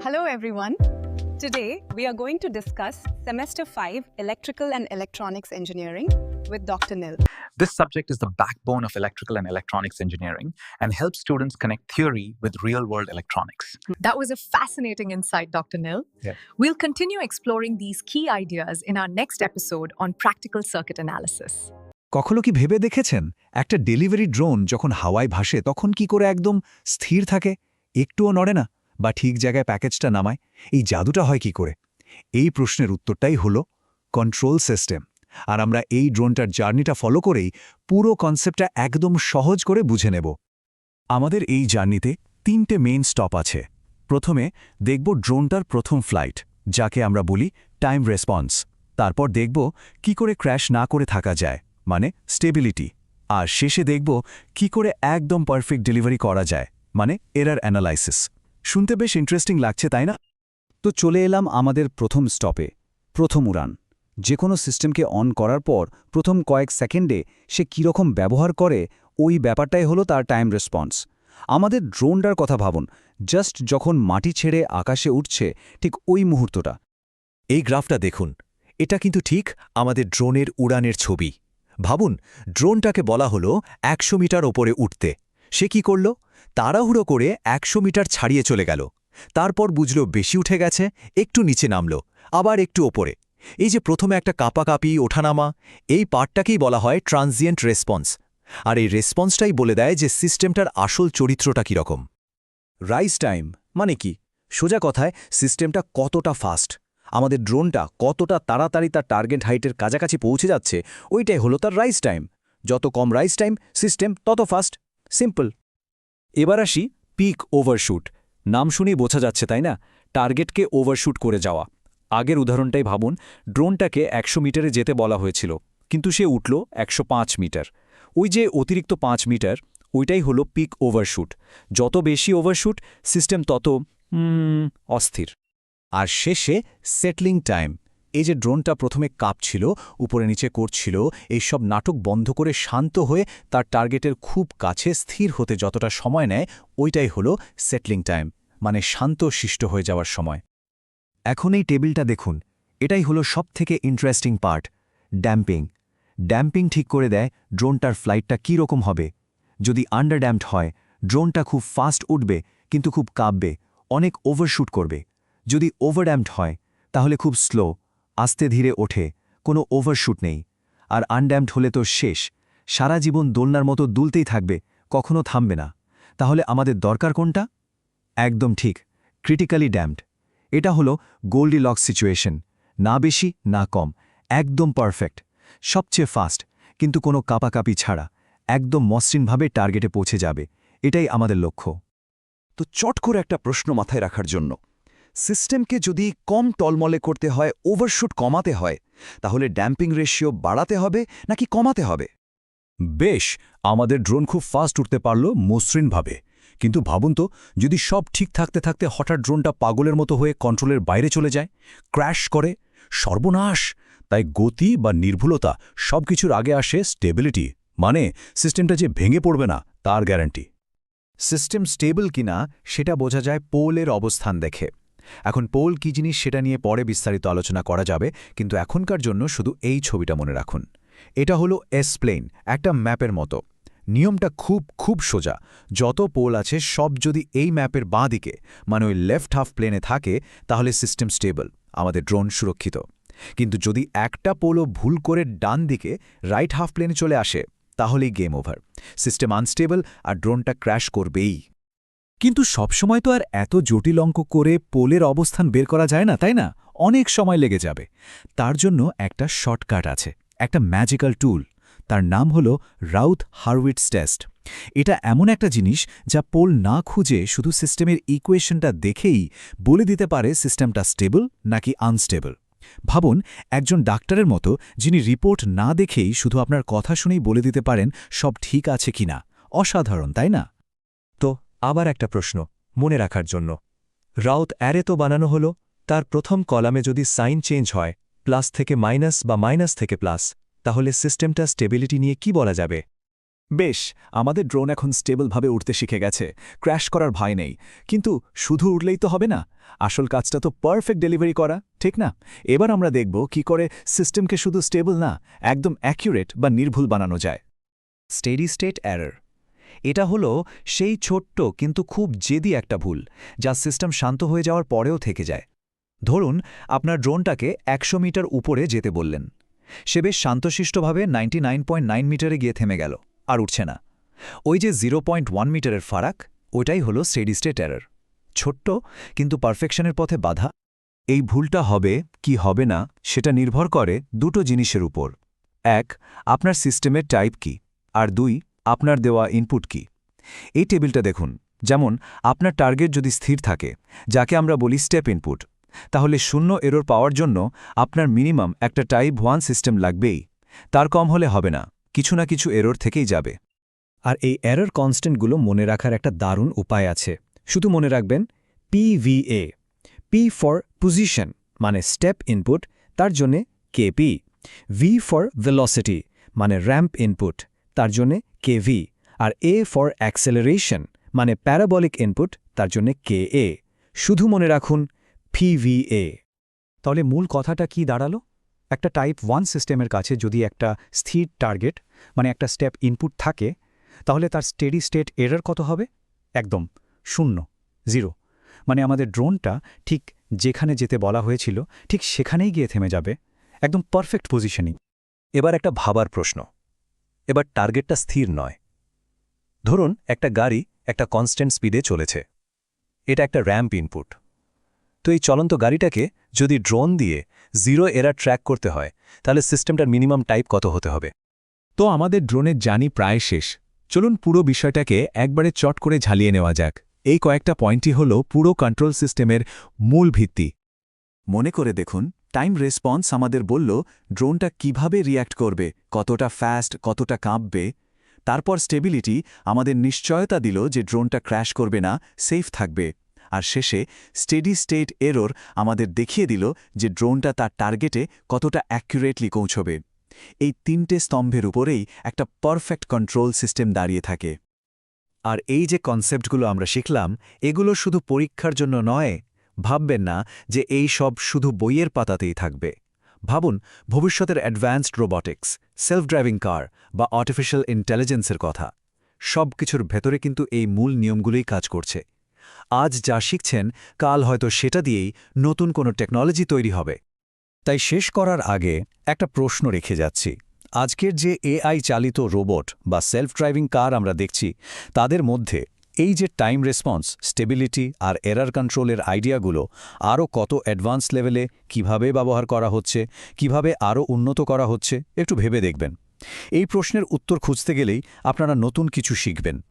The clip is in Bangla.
Hello, everyone. Today, we are going to discuss Semester 5 Electrical and Electronics Engineering with Dr. Nil. This subject is the backbone of electrical and electronics engineering and helps students connect theory with real world electronics. That was a fascinating insight, Dr. Nil. Yeah. We'll continue exploring these key ideas in our next episode on practical circuit analysis. কখনো কি ভেবে দেখেছেন একটা ডেলিভারি ড্রোন যখন হাওয়ায় ভাসে তখন কি করে একদম স্থির থাকে একটুও নড়ে না বা ঠিক জায়গায় প্যাকেজটা নামায়, এই জাদুটা হয় কি করে? এই প্রশ্নের উত্তরটাই হলো কন্ট্রোল সিস্টেম আর আমরা এই ড্রোনটার জার্নিটা ফলো করেই পুরো কনসেপ্টটা একদম সহজ করে বুঝে নেব। আমাদের এই জার্নিতে তিনটে মেইন স্টপ আছে। প্রথমে দেখব ড্রোনটার প্রথম ফ্লাইট যাকে আমরা বলি টাইম রেসপন্স তারপর দেখব কি করে ক্র্যাশ না করে থাকা যায় মানে স্টেবিলিটি আর শেষে দেখব কি করে একদম পারফেক্ট ডেলিভারি করা যায় মানে এরার অ্যানালাইসিস শুনতে বেশ ইন্টারেস্টিং লাগছে, তাই না? তো চলে এলাম আমাদের প্রথম স্টপে প্রথম উড়ান। যে কোনো সিস্টেমকে অন করার পর প্রথম কয়েক সেকেন্ডে সে কীরকম ব্যবহার করে, ওই ব্যাপারটাই হলো তার টাইম রেসপন্স আমাদের ড্রোনটার কথা ভাবুন। জাস্ট যখন মাটি ছেড়ে আকাশে উঠছে, ঠিক ওই মুহূর্তটা। এই গ্রাফটা দেখুন। এটা কিন্তু ঠিক আমাদের ড্রোনের উড়ানের ছবি। ভাবুন ড্রোনটাকে বলা হলো একশো মিটার ওপরে উঠতে। সে কি করল? তাড়াহুড়ো করে একশো মিটার ছাড়িয়ে চলে গেল। তারপর বুঝল বেশি উঠে গেছে, একটু নিচে নামল, আবার একটু ওপরে। এই যে প্রথমে একটা কাপাকাপি, ওঠানামা, এই পার্টটাকেই বলা হয় ট্রানজিয়েন্ট রেসপন্স। আর এই রেসপন্সটাই বলে দেয় যে সিস্টেমটার আসল চরিত্রটা কীরকম। রাইস টাইম মানে কি? সোজা কথায়, সিস্টেমটা কতটা ফাস্ট। আমাদের ড্রোনটা কতটা তাড়াতাড়ি তার টার্গেট হাইটের কাছাকাছি পৌঁছে যাচ্ছে, ওইটাই হলো তার রাইস টাইম। যত কম রাইস টাইম, সিস্টেম তত ফাস্ট। সিম্পল। এবার আসি পিক ওভারশুট নাম শুনেই বোঝা যাচ্ছে, তাই না? টার্গেটকে ওভারশুট করে যাওয়া। আগের উদাহরণটাই ভাবুন, ড্রোনটাকে একশো মিটারে যেতে বলা হয়েছিল, কিন্তু সে উঠল একশো পাঁচ মিটার। ওই যে অতিরিক্ত পাঁচ মিটার, ওইটাই হলো পিক ওভারশুট যত বেশি ওভারশুট সিস্টেম তত অস্থির। আর শেষে সেটলিং টাইম এই যে ড্রোনটা প্রথমে কাঁপছিল, উপরে নিচে করছিল, এই সব নাটক বন্ধ করে শান্ত হয়ে তার টার্গেটের খুব কাছে স্থির হতে যতটা সময় নেয়, ওইটাই হলো সেটলিং টাইম মানে শান্ত শিষ্ট হয়ে যাওয়ার সময়। এখন এই টেবিলটা দেখুন, এটাই হলো সবথেকে ইন্টারেস্টিং পার্ট, ড্যাম্পিং। ড্যাম্পিং ঠিক করে দেয় ড্রোনটার ফ্লাইটটা কী রকম হবে। যদি আন্ডারড্যাম্পড হয়, ড্রোনটা খুব ফাস্ট উঠবে, কিন্তু খুব কাঁপবে, অনেক ওভারশুট করবে। যদি ওভারড্যাম্পড হয়, তাহলে খুব স্লো আস্তে ধীরে ওঠে, কোনো ওভারশুট নেই। আর আনড্যাম্পড হলে তো শেষ। সারা জীবন দোলনার মতো দুলতেই থাকবে, কখনো থামবে না। তাহলে আমাদের দরকার কোনটা? একদম ঠিক ক্রিটিক্যালি ড্যাম্পড এটা হলো গোল্ডি লক সিচুয়েশন না বেশি, না কম। একদম পারফেক্ট সবচেয়ে ফাস্ট কিন্তু কোনো কাপাকাপি ছাড়া। একদম মসৃণভাবে টার্গেটে পৌঁছে যাবে। এটাই আমাদের লক্ষ্য। তো চট করে একটা প্রশ্ন মাথায় রাখার জন্য সিস্টেমকে যদি কম টলমলে করতে হয় ওভারশুট কমাতে হয় তাহলে ড্যাম্পিং রেশিও বাড়াতে হবে নাকি কমাতে হবে? বেশ আমাদের ড্রোন খুব ফাস্ট উঠতে পারল মসৃণভাবে। কিন্তু ভাবুন তো যদি সব ঠিক থাকতে থাকতে হঠাৎ ড্রোনটা পাগলের মতো হয়ে কন্ট্রোলের বাইরে চলে যায় ক্র্যাশ করে সর্বনাশ। তাই গতি বা নির্ভুলতা সবকিছুর আগে আসে স্টেবিলিটি মানে সিস্টেমটা যে ভেঙে পড়বে না তার গ্যারান্টি। সিস্টেম স্টেবল কিনা সেটা বোঝা যায় পোলের অবস্থান দেখে। এখন পোল কি জিনিস সেটা নিয়ে পরে বিস্তারিত আলোচনা করা যাবে, কিন্তু এখনকার জন্য শুধু এই ছবিটা মনে রাখুন। এটা হলো এস প্লেন একটা ম্যাপের মতো। নিয়মটা খুব খুব সোজা। যত পোল আছে, সব যদি এই ম্যাপের বাঁ দিকে মানে ওই লেফট হাফ প্লেনে থাকে, তাহলে সিস্টেম স্টেবল, আমাদের ড্রোন সুরক্ষিত। কিন্তু যদি একটা পোলও ভুল করে ডান দিকে রাইট হাফ প্লেনে চলে আসে, তাহলেই গেম ওভার। সিস্টেম আনস্টেবল আর ড্রোনটা ক্র্যাশ করবেই। কিন্তু সবসময় তো আর এত জটিল অঙ্ক করে পোলের অবস্থান বের করা যায় না, তাই না? অনেক সময় লেগে যাবে। তার জন্য একটা শর্টকাট আছে, একটা ম্যাজিক্যাল টুল। তার নাম হল রাউথ হারউইটস টেস্ট। এটা এমন একটা জিনিস যা পোল না খুঁজে শুধু সিস্টেমের ইকুয়েশনটা দেখেই বলে দিতে পারে সিস্টেমটা স্টেবল নাকি আনস্টেবল। ভাবুন, একজন ডাক্তারের মতো যিনি রিপোর্ট না দেখেই শুধু আপনার কথা শুনেই বলে দিতে পারেন সব ঠিক আছে কিনা। অসাধারণ, তাই না? আবার একটা প্রশ্ন মনে রাখার জন্য। রাউত অ্যারে তো বানানো হলো তার প্রথম কলামে যদি সাইন চেঞ্জ হয় প্লাস থেকে মাইনাস বা মাইনাস থেকে প্লাস তাহলে সিস্টেমটা স্টেবিলিটি নিয়ে কি বলা যাবে? বেশ আমাদের ড্রোন এখন স্টেবলভাবে উঠতে শিখে গেছে ক্র্যাশ করার ভয় নেই। কিন্তু শুধু উঠলেই তো হবে না আসল কাজটা তো পারফেক্ট ডেলিভারি করা ঠিক না? এবার আমরা দেখব কি করে সিস্টেমকে শুধু স্টেবল না একদম অ্যাকিউরেট বা নির্ভুল বানানো যায়। স্টেডি স্টেট এরর এটা হলো সেই ছোট্ট কিন্তু খুব জেদি একটা ভুল, যা সিস্টেম শান্ত হয়ে যাওয়ার পরেও থেকে যায়। ধরুন, আপনার ড্রোনটাকে একশো মিটার উপরে যেতে বললেন। সে বেশ শান্তশিষ্টভাবে নাইনটি মিটারে গিয়ে থেমে গেল, আর উঠছে না। ওই যে জিরো মিটারের ফারাক ওটাই হলো স্টেডি স্টেট এরর। ছোট্ট, কিন্তু পারফেকশনের পথে বাধা। এই ভুলটা হবে, কি হবে না, সেটা নির্ভর করে দুটো জিনিসের উপর। এক, আপনার সিস্টেমের টাইপ কি? আর দুই আপনার দেওয়া ইনপুট কি? এই টেবিলটা দেখুন। যেমন, আপনার টার্গেট যদি স্থির থাকে, যাকে আমরা বলি স্টেপ ইনপুট তাহলে শূন্য এরর পাওয়ার জন্য আপনার মিনিমাম একটা টাইপ ওয়ান সিস্টেম লাগবেই। তার কম হলে হবে না, কিছু না কিছু এরর থেকেই যাবে। আর এই এরর কনস্ট্যান্টগুলো মনে রাখার একটা দারুণ উপায় আছে। শুধু মনে রাখবেন পিভিএ পি ফর পজিশন মানে স্টেপ ইনপুট তার জন্যে কেপি ভি ফর ভেলোসিটি মানে র্যাম্প ইনপুট তার জন্যে কেভি আর এ ফর অ্যাক্সেলারেশন মানে প্যারাবলিক ইনপুট তার জন্যে কে এ শুধু মনে রাখুন পিভিএ তাহলে মূল কথাটা কি দাঁড়াল? একটা টাইপ ওয়ান সিস্টেমের কাছে যদি একটা স্থির টার্গেট মানে একটা স্টেপ ইনপুট থাকে, তাহলে তার স্টেডি স্টেট এরর কত হবে? একদম শূন্য জিরো মানে আমাদের ড্রোনটা ঠিক যেখানে যেতে বলা হয়েছিল, ঠিক সেখানেই গিয়ে থেমে যাবে। একদম পারফেক্ট পজিশনিং এবার একটা ভাবার প্রশ্ন। এবার টার্গেটটা স্থির নয়। ধরুন একটা গাড়ি একটা কনস্ট্যান্ট স্পিডে চলেছে। এটা একটা র্যাম্প ইনপুট তো এই চলন্ত গাড়িটাকে যদি ড্রোন দিয়ে জিরো এরা ট্র্যাক করতে হয়, তাহলে সিস্টেমটার মিনিমাম টাইপ কত হতে হবে? তো আমাদের ড্রোনের জানি প্রায় শেষ। চলুন পুরো বিষয়টাকে একবারে চট করে ঝালিয়ে নেওয়া যাক। এই কয়েকটা পয়েন্টই হল পুরো কন্ট্রোল সিস্টেমের মূল ভিত্তি। মনে করে দেখুন টাইম রেসপন্স আমাদের বলল, ড্রোনটা কীভাবে রিয়্যাক্ট করবে? কতটা ফাস্ট কতটা কাঁপবে? তারপর স্টেবিলিটি আমাদের নিশ্চয়তা দিল যে ড্রোনটা ক্র্যাশ করবে না সেফ থাকবে। আর শেষে স্টেডি স্টেট এরর আমাদের দেখিয়ে দিল যে ড্রোনটা তার টার্গেটে কতটা অ্যাকুরেটলি পৌঁছবে। এই তিনটে স্তম্ভের উপরেই একটা পারফেক্ট কন্ট্রোল সিস্টেম দাঁড়িয়ে থাকে। আর এই যে কনসেপ্টগুলো আমরা শিখলাম, এগুলো শুধু পরীক্ষার জন্য নয় ভাববেন না যে এই সব শুধু বইয়ের পাতাতেই থাকবে। ভাবুন, ভবিষ্যতের advanced robotics self driving car বা আর্টিফিশিয়াল ইন্টেলিজেন্সের কথা। সব কিছুর ভেতরে কিন্তু এই মূল নিয়মগুলোই কাজ করছে। আজ যা শিখছেন, কাল হয়তো সেটা দিয়েই নতুন কোনো টেকনোলজি তৈরি হবে। তাই শেষ করার আগে একটা প্রশ্ন রেখে যাচ্ছি। আজকের যে এআই চালিত রোবট বা সেলফ ড্রাইভিং কার আমরা দেখছি, তাদের মধ্যে এই যে টাইম রেসপন্স স্টেবিলিটি আর এরার কন্ট্রোলের আইডিয়াগুলো আরও কত অ্যাডভান্স লেভেলে কীভাবে ব্যবহার করা হচ্ছে, কীভাবে আরও উন্নত করা হচ্ছে, একটু ভেবে দেখবেন। এই প্রশ্নের উত্তর খুঁজতে গেলেই আপনারা নতুন কিছু শিখবেন।